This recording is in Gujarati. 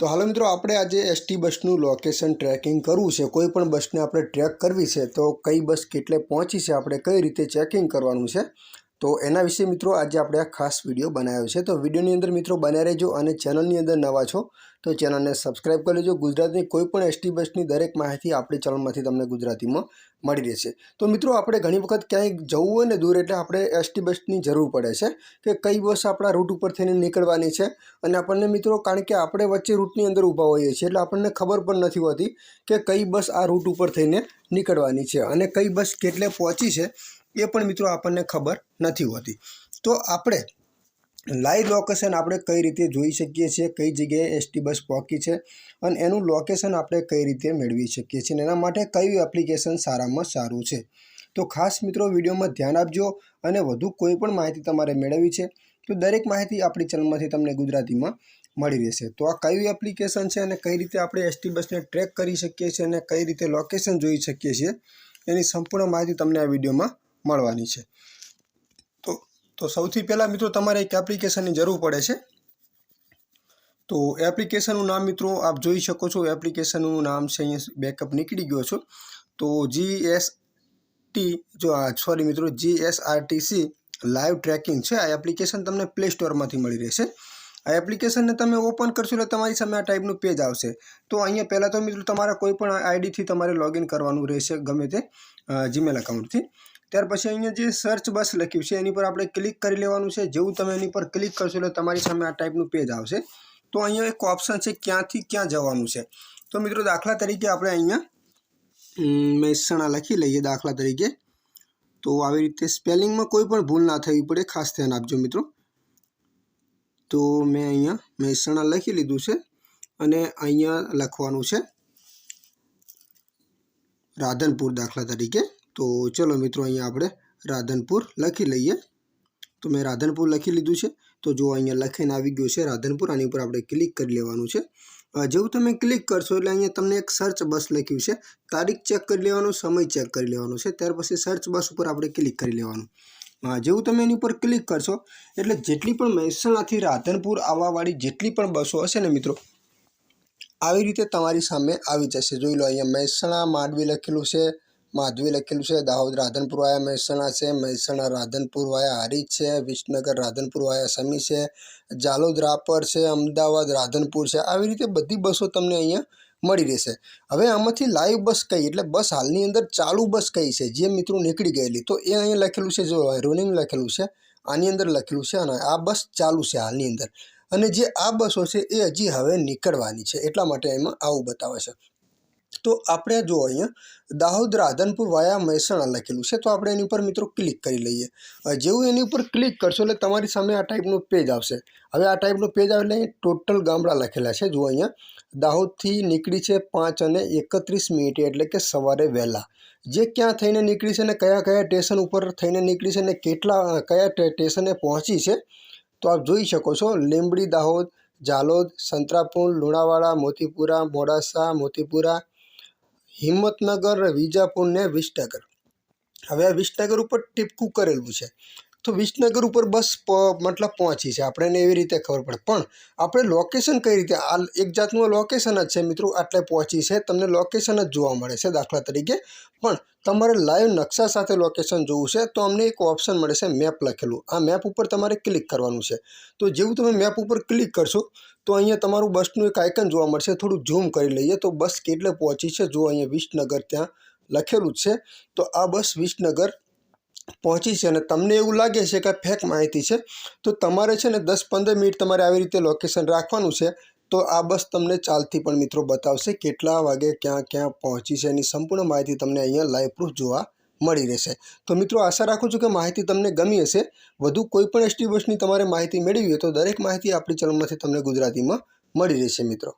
તો હાલ મિત્રો, આપણે આજે એસટી બસનું લોકેશન ટ્રેકિંગ કરવું છે. કોઈ પણ બસને આપણે ટ્રેક કરવી છે, તો કઈ બસ કેટલે પહોંચી છે, આપણે કઈ રીતે ચેકિંગ કરવાનું છે. તો એના વિશે મિત્રો આજે આપણે આ ખાસ વીડિયો બનાવ્યો છે. તો વિડીયોની અંદર મિત્રો બન્યા રહેજો અને ચેનલની અંદર નવા છો, તો ચેનલને સબસ્ક્રાઈબ કરી લેજો. ગુજરાતની કોઈ પણ એસટી બસની દરેક માહિતી આપણી ચેનલમાંથી તમને ગુજરાતીમાં મળી રહેશે. તો મિત્રો આપણે ઘણી વખત ક્યાંય જવું હોય ને દૂર એટલે આપણે એસટી બસની જરૂર પડે છે કે કઈ બસ આપણા રૂટ ઉપર થઈને નીકળવાની છે અને આપણને મિત્રો કારણ કે આપણે વચ્ચે રૂટની અંદર ઊભા હોઈએ છીએ એટલે આપણને ખબર પણ નથી હોતી કે કઈ બસ આ રૂટ ઉપર થઈને નીકળવાની છે અને કઈ બસ કેટલે પહોંચી છે એ પણ મિત્રો આપણને ખબર નથી હોતી. તો આપણે લાઈવ લોકેશન આપણે કઈ રીતે જોઈ શકીએ છીએ, કઈ જગ્યાએ એસટી બસ પહોંચી છે અને એનું લોકેશન આપણે કઈ રીતે મેળવી શકીએ છીએ એના માટે કયું એપ્લિકેશન સારામાં સારું છે. તો ખાસ મિત્રો વિડીયોમાં ધ્યાન આપજો અને વધુ કોઈ પણ માહિતી તમારે મેળવવી છે તો દરેક માહિતી આપણી ચેનલમાંથી તમને ગુજરાતીમાં મળી રહેશે. તો આ કયું એપ્લિકેશન છે અને કઈ રીતે આપણે એસટી બસને ટ્રેક કરી શકીએ છીએ અને કઈ રીતે લોકેશન જોઈ શકીએ છીએ એની સંપૂર્ણ માહિતી તમને આ વિડીયોમાં મળવાની છે. તો તો સૌથી પહેલાં મિત્રો તમારે એક એપ્લિકેશનની જરૂર પડે છે. તો એપ્લિકેશનનું નામ મિત્રો આપ જોઈ શકો છો. એપ્લિકેશનનું નામ છે અહીંયા બેકઅપ નીકળી ગયો છો. તો જી એસ ટી જો સોરી મિત્રો G S R T C live tracking છે. આ એપ્લિકેશન તમને પ્લે સ્ટોરમાંથી મળી રહેશે. આ એપ્લિકેશનને તમે ઓપન કરશો એટલે તમારી સામે આ ટાઈપનું પેજ આવશે. તો અહીંયા પહેલાં તો મિત્રો તમારા કોઈ પણ આઈડીથી તમારે લોગિન કરવાનું રહેશે ગમે તે જીમેલ એકાઉન્ટથી ત્યાર પછી અહીંયા જે સર્ચ બસ લખ્યું છે, એની પર આપણે ક્લિક કરી લેવાનું છે. જેવું તમે એની પર ક્લિક કરશો એટલે તમારી સામે આ ટાઈપનું પેજ આવશે. તો અહીંયા એક ઓપ્શન છે, ક્યાંથી ક્યાં જવાનું છે. તો મિત્રો દાખલા તરીકે આપણે અહીંયા મહેસાણા લખી લઈએ દાખલા તરીકે. તો આવી રીતે સ્પેલિંગમાં કોઈ પણ ભૂલ ના થવી પડે, ખાસ ધ્યાન આપજો મિત્રો. તો મેં અહીંયા મહેસાણા લખી લીધું છે અને અહીંયા લખવાનું છે, રાધનપુર દાખલા તરીકે. તો ચલો મિત્રો અહીંયા આપણે રાધનપુર લખી લઈએ. તો મેં રાધનપુર લખી લીધું છે. તો જો અહીંયા લખીને આવી ગયું છે રાધનપુર, આની ઉપર આપણે ક્લિક કરી લેવાનું છે. જેવું તમે ક્લિક કરશો એટલે અહીંયા તમને એક સર્ચ બસ લખ્યું છે. તારીખ ચેક કરી લેવાનું, સમય ચેક કરી લેવાનું છે. ત્યાર પછી સર્ચ બસ ઉપર આપણે ક્લિક કરી લેવાનું. જેવું તમે એની ઉપર ક્લિક કરશો એટલે જેટલી પણ મહેસાણાથી રાધનપુર આવવાવાળી જેટલી પણ બસો હશે ને મિત્રો, આવી રીતે તમારી સામે આવી જશે. જોઈ લો અહીંયા મહેસાણા, માંડવી લખેલું છે. માધવી લખેલું છે, દાહોદ રાધનપુર વાયા મહેસાણા છે, મહેસાણા રાધનપુર વાયા હરીજ છે, વિસનગર રાધનપુર વાયા સમી છે, જાલોદ રાપર છે, અમદાવાદ રાધનપુર છે. આવી રીતે બધી બસો તમને અહીંયા મળી રહેશે. હવે આમાંથી લાઈવ બસ કઈ? એટલે બસ હાલની અંદર ચાલુ બસ કઈ છે? જે મિત્રો નીકળી ગયેલી. તો એ અહીંયા લખેલું છે, જો રોનિંગ લખેલું છે, આની અંદર લખેલું છે, અને આ બસ ચાલુ છે હાલની અંદર. અને જે આ બસો છે, એ હજી હવે નીકળવાની છે. એટલા માટે એમાં આવું બતાવે છે. તો આપણે જો અહીંયા દાહોદ રાધનપુર વાયા મહેસાણા લખેલું છે, તો આપણે એની ઉપર મિત્રો ક્લિક કરી લઈએ. જેવું એની ઉપર ક્લિક કરશો એટલે તમારી સામે આ ટાઈપનું પેજ આવશે. હવે આ ટાઈપનું પેજ આવે એટલે ટોટલ ગામડા લખેલા છે. જો અહીંયા, દાહોદથી નીકળી છે પાંચ અને એકત્રીસ મિનિટે એટલે કે સવારે વહેલા. જે ક્યાં થઈને નીકળી છે ને કયા કયા સ્ટેશન ઉપર થઈને નીકળી છે ને કેટલા કયા સ્ટેશને પહોંચી છે, તો આપ જોઈ શકો છો. લીંબડી દાહોદ જાલોદ સંતરાપુર, લુણાવાડા, મોતીપુરા, મોડાસા, મોતીપુરા હિંમતનગર અને વિજાપુરને વિસનગર. હવે આ વિસનગર ઉપર ટીપકું કરેલું છે. તો વિસનગર ઉપર બસ મતલબ પહોંચી છે. આપણે એવી રીતે ખબર પડે. પણ આપણે લોકેશન કઈ રીતે? આ એક જાતનું લોકેશન જ છે, મિત્રો. આટલે પહોંચી છે. તમને લોકેશન જ જોવા મળે છે દાખલા તરીકે. પણ તમારે લાઈવ નકશા સાથે લોકેશન જોવું છે, તો અમને એક ઓપ્શન મળે છે મેપ લખેલું. આ મેપ ઉપર તમારે ક્લિક કરવાનું છે. તો જેવું તમે મેપ ઉપર ક્લિક કરશો, તો અહીંયા તમારું બસનું એક આઇકન જોવા મળશે. થોડું ઝૂમ કરી લઈએ તો બસ કેટલે પહોંચી છે, જો અહીંયા વિસનગર ત્યાં લખેલું જ છે. તો આ બસ વિસનગર પહોંચી છે અને તમને એવું લાગે છે કે ફેક માહિતી છે, તો તમારે છે ને દસ પંદર મિનિટ તમારે આવી રીતે લોકેશન રાખવાનું છે. તો આ બસ તમને ચાલતી પણ મિત્રો બતાવશે કેટલા વાગે ક્યાં ક્યાં પહોંચી છે એની સંપૂર્ણ માહિતી તમને અહીંયા લાઈવ પ્રૂફ જોવા મળી રહેશે. તો મિત્રો આશા રાખું છું કે માહિતી તમને ગમી હશે. વધુ કોઈપણ એસટી બસની તમારે માહિતી મેળવી હોય તો દરેક માહિતી આપણી ચેનલમાંથી તમને ગુજરાતીમાં મળી રહેશે મિત્રો.